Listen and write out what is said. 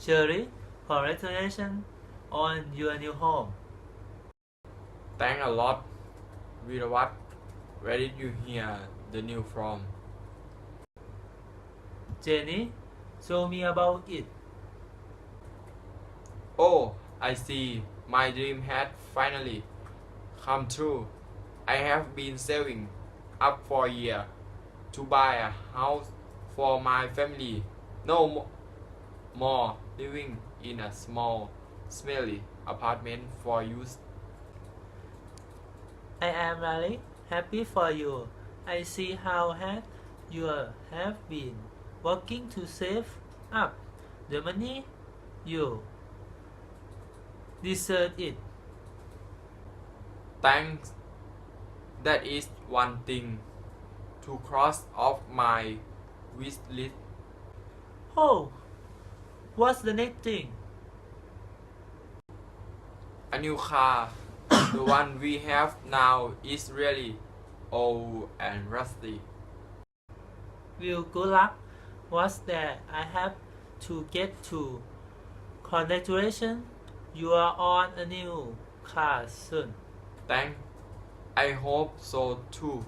Sherry, congratulations on your new home. Thank a lot. Viravat, where did you hear the news from? Jenny, show me about it. Oh, I see. My dream had finally come true. I have been saving up for a year to buy a house for my family. No mo- more living in a small, smelly apartment for use. I am really happy for you. I see how hard you have been working to save up the money. You deserve it. Thanks. That is one thing to cross off my wish list. Oh, what's the next thing? A new car. the one we have now is really old and rusty. Will good luck. What's that I have to get to? Congratulations, you are on a new car soon. Thanks. I hope so too.